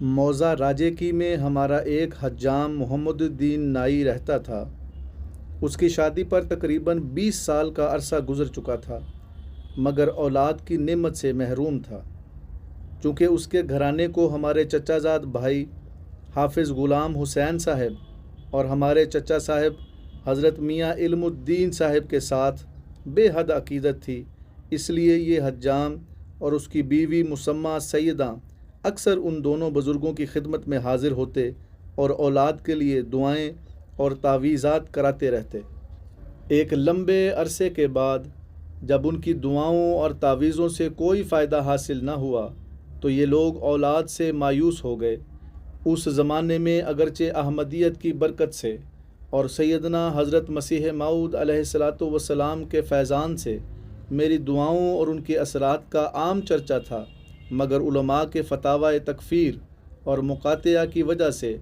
موزہ راجے کی میں ہمارا ایک حجام محمد الدین نائی رہتا تھا۔ اس کی شادی پر تقریباً بیس سال کا عرصہ گزر چکا تھا، مگر اولاد کی نعمت سے محروم تھا۔ چونکہ اس کے گھرانے کو ہمارے چچا زاد بھائی حافظ غلام حسین صاحب اور ہمارے چچا صاحب حضرت میاں علم الدین صاحب کے ساتھ بے حد عقیدت تھی، اس لیے یہ حجام اور اس کی بیوی مسمہ سیدہ اکثر ان دونوں بزرگوں کی خدمت میں حاضر ہوتے اور اولاد کے لیے دعائیں اور تعویذات کراتے رہتے۔ ایک لمبے عرصے کے بعد جب ان کی دعاؤں اور تعویذوں سے کوئی فائدہ حاصل نہ ہوا تو یہ لوگ اولاد سے مایوس ہو گئے۔ اس زمانے میں اگرچہ احمدیت کی برکت سے اور سیدنا حضرت مسیح معود علیہ السلاۃ وسلام کے فیضان سے میری دعاؤں اور ان کے اثرات کا عام چرچا تھا۔ مگر علماء کے فتاوہ تکفیر اور مقاطعہ کی وجہ سے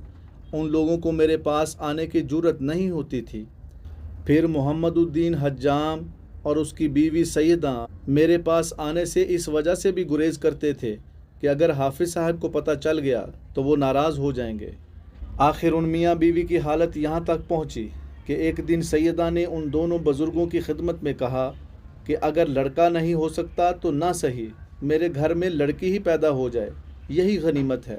ان لوگوں کو میرے پاس آنے کی جرت نہیں ہوتی تھی۔ پھر محمد الدین حجام اور اس کی بیوی سیدہ میرے پاس آنے سے اس وجہ سے بھی گریز کرتے تھے کہ اگر حافظ صاحب کو پتہ چل گیا تو وہ ناراض ہو جائیں گے۔ آخر ان میاں بیوی کی حالت یہاں تک پہنچی کہ ایک دن سیدہ نے ان دونوں بزرگوں کی خدمت میں کہا کہ اگر لڑکا نہیں ہو سکتا تو نہ صحیح۔ میرے گھر میں لڑکی ہی پیدا ہو جائے، یہی غنیمت ہے۔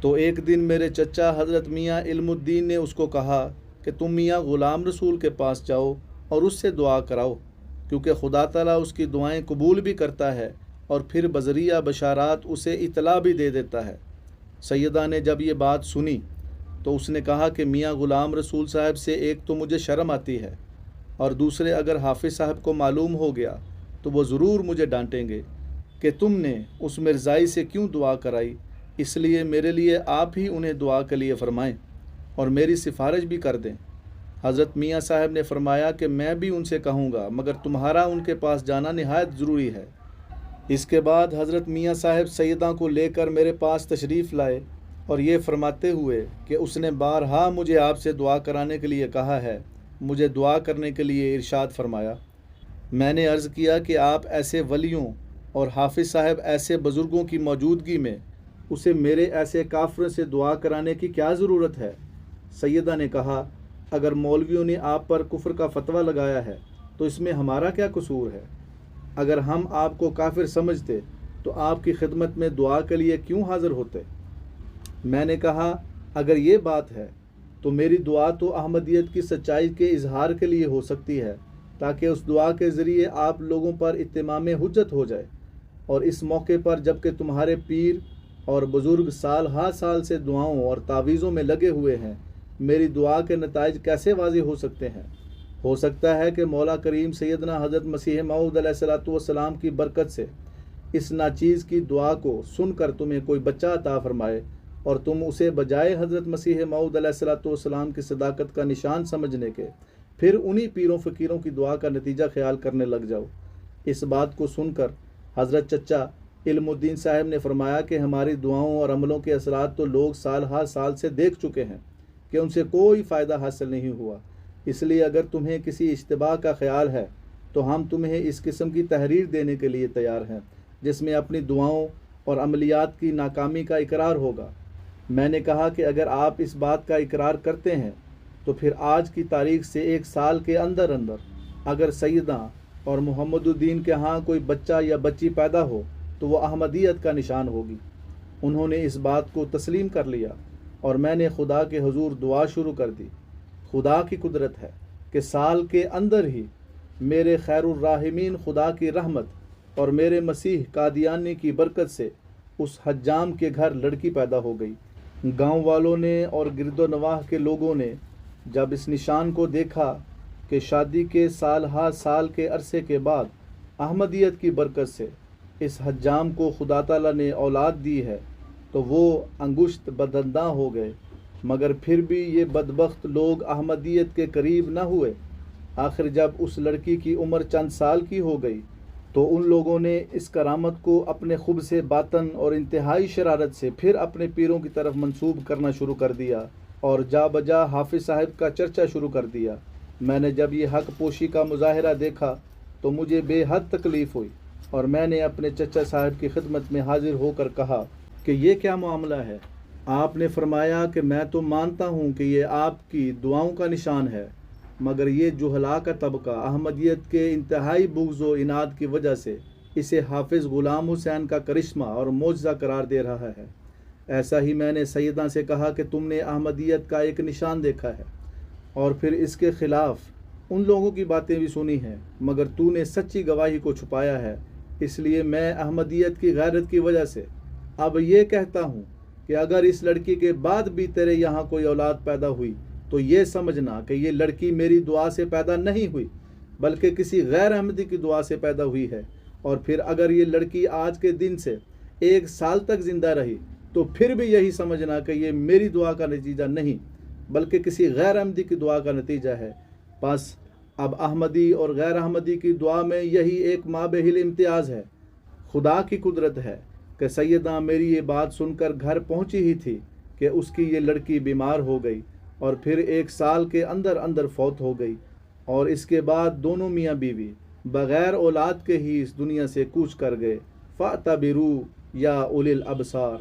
تو ایک دن میرے چچا حضرت میاں علم الدین نے اس کو کہا کہ تم میاں غلام رسول کے پاس جاؤ اور اس سے دعا کراؤ، کیونکہ خدا تعالیٰ اس کی دعائیں قبول بھی کرتا ہے اور پھر بذریعہ بشارات اسے اطلاع بھی دے دیتا ہے۔ سیدہ نے جب یہ بات سنی تو اس نے کہا کہ میاں غلام رسول صاحب سے ایک تو مجھے شرم آتی ہے اور دوسرے اگر حافظ صاحب کو معلوم ہو گیا تو وہ ضرور مجھے ڈانٹیں گے۔ کہ تم نے اس مرزائی سے کیوں دعا کرائی؟ اس لیے میرے لیے آپ ہی انہیں دعا کے لیے فرمائیں اور میری سفارش بھی کر دیں۔ حضرت میاں صاحب نے فرمایا کہ میں بھی ان سے کہوں گا، مگر تمہارا ان کے پاس جانا نہایت ضروری ہے۔ اس کے بعد حضرت میاں صاحب سیدہ کو لے کر میرے پاس تشریف لائے اور یہ فرماتے ہوئے کہ اس نے بارہا مجھے آپ سے دعا کرانے کے لیے کہا ہے، مجھے دعا کرنے کے لیے ارشاد فرمایا۔ میں نے عرض کیا کہ آپ ایسے ولیوں اور حافظ صاحب ایسے بزرگوں کی موجودگی میں اسے میرے ایسے کافر سے دعا کرانے کی کیا ضرورت ہے؟ سیدہ نے کہا، اگر مولویوں نے آپ پر کفر کا فتویٰ لگایا ہے، تو اس میں ہمارا کیا قصور ہے؟ اگر ہم آپ کو کافر سمجھتے، تو آپ کی خدمت میں دعا کے لیے کیوں حاضر ہوتے؟ میں نے کہا، اگر یہ بات ہے، تو میری دعا تو احمدیت کی سچائی کے اظہار کے لیے ہو سکتی ہے، تاکہ اس دعا کے ذریعے آپ لوگوں پر اتمام حجت ہو جائے۔ اور اس موقع پر جبکہ تمہارے پیر اور بزرگ سال ہر سال سے دعاؤں اور تعویذوں میں لگے ہوئے ہیں، میری دعا کے نتائج کیسے واضح ہو سکتے ہیں؟ ہو سکتا ہے کہ مولا کریم سیدنا حضرت مسیح معود علیہ السلاۃ والسلام کی برکت سے اس ناچیز کی دعا کو سن کر تمہیں کوئی بچہ عطا فرمائے اور تم اسے بجائے حضرت مسیح معود علیہ السلاۃ والسلام کی صداقت کا نشان سمجھنے کے پھر انہی پیروں فقیروں کی دعا کا نتیجہ خیال کرنے لگ جاؤ۔ اس بات کو سن کر حضرت چچا علم الدین صاحب نے فرمایا کہ ہماری دعاؤں اور عملوں کے اثرات تو لوگ سال ہر سال سے دیکھ چکے ہیں کہ ان سے کوئی فائدہ حاصل نہیں ہوا۔ اس لیے اگر تمہیں کسی اشتباہ کا خیال ہے تو ہم تمہیں اس قسم کی تحریر دینے کے لیے تیار ہیں، جس میں اپنی دعاؤں اور عملیات کی ناکامی کا اقرار ہوگا۔ میں نے کہا کہ اگر آپ اس بات کا اقرار کرتے ہیں تو پھر آج کی تاریخ سے ایک سال کے اندر اندر اگر سیدہ اور محمد الدین کے ہاں کوئی بچہ یا بچی پیدا ہو تو وہ احمدیت کا نشان ہوگی۔ انہوں نے اس بات کو تسلیم کر لیا اور میں نے خدا کے حضور دعا شروع کر دی۔ خدا کی قدرت ہے کہ سال کے اندر ہی میرے خیر الراحمین خدا کی رحمت اور میرے مسیح قادیانی کی برکت سے اس حجام کے گھر لڑکی پیدا ہو گئی۔ گاؤں والوں نے اور گرد و نواح کے لوگوں نے جب اس نشان کو دیکھا کہ شادی کے سال ہا سال کے عرصے کے بعد احمدیت کی برکت سے اس حجام کو خدا تعالیٰ نے اولاد دی ہے تو وہ انگشت بدنداں ہو گئے۔ مگر پھر بھی یہ بدبخت لوگ احمدیت کے قریب نہ ہوئے۔ آخر جب اس لڑکی کی عمر چند سال کی ہو گئی تو ان لوگوں نے اس کرامت کو اپنے خوب سے باطن اور انتہائی شرارت سے پھر اپنے پیروں کی طرف منسوب کرنا شروع کر دیا اور جا بجا حافظ صاحب کا چرچا شروع کر دیا۔ میں نے جب یہ حق پوشی کا مظاہرہ دیکھا تو مجھے بے حد تکلیف ہوئی اور میں نے اپنے چچا صاحب کی خدمت میں حاضر ہو کر کہا کہ یہ کیا معاملہ ہے؟ آپ نے فرمایا کہ میں تو مانتا ہوں کہ یہ آپ کی دعاؤں کا نشان ہے، مگر یہ جوہلا کا طبقہ احمدیت کے انتہائی بغض و اناد کی وجہ سے اسے حافظ غلام حسین کا کرشمہ اور معجزہ قرار دے رہا ہے۔ ایسا ہی میں نے سیدہ سے کہا کہ تم نے احمدیت کا ایک نشان دیکھا ہے۔ اور پھر اس کے خلاف ان لوگوں کی باتیں بھی سنی ہیں، مگر تو نے سچی گواہی کو چھپایا ہے۔ اس لیے میں احمدیت کی غیرت کی وجہ سے اب یہ کہتا ہوں کہ اگر اس لڑکی کے بعد بھی تیرے یہاں کوئی اولاد پیدا ہوئی، تو یہ سمجھنا کہ یہ لڑکی میری دعا سے پیدا نہیں ہوئی، بلکہ کسی غیر احمدی کی دعا سے پیدا ہوئی ہے۔ اور پھر اگر یہ لڑکی آج کے دن سے ایک سال تک زندہ رہی، تو پھر بھی یہی سمجھنا کہ یہ میری دعا کا نتیجہ نہیں۔ بلکہ کسی غیر احمدی کی دعا کا نتیجہ ہے۔ بس اب احمدی اور غیر احمدی کی دعا میں یہی ایک مابہل امتیاز ہے۔ خدا کی قدرت ہے کہ سیدہ میری یہ بات سن کر گھر پہنچی ہی تھی کہ اس کی یہ لڑکی بیمار ہو گئی اور پھر ایک سال کے اندر اندر فوت ہو گئی اور اس کے بعد دونوں میاں بیوی بغیر اولاد کے ہی اس دنیا سے کوچ کر گئے۔ فاتبرو یا اول الابصار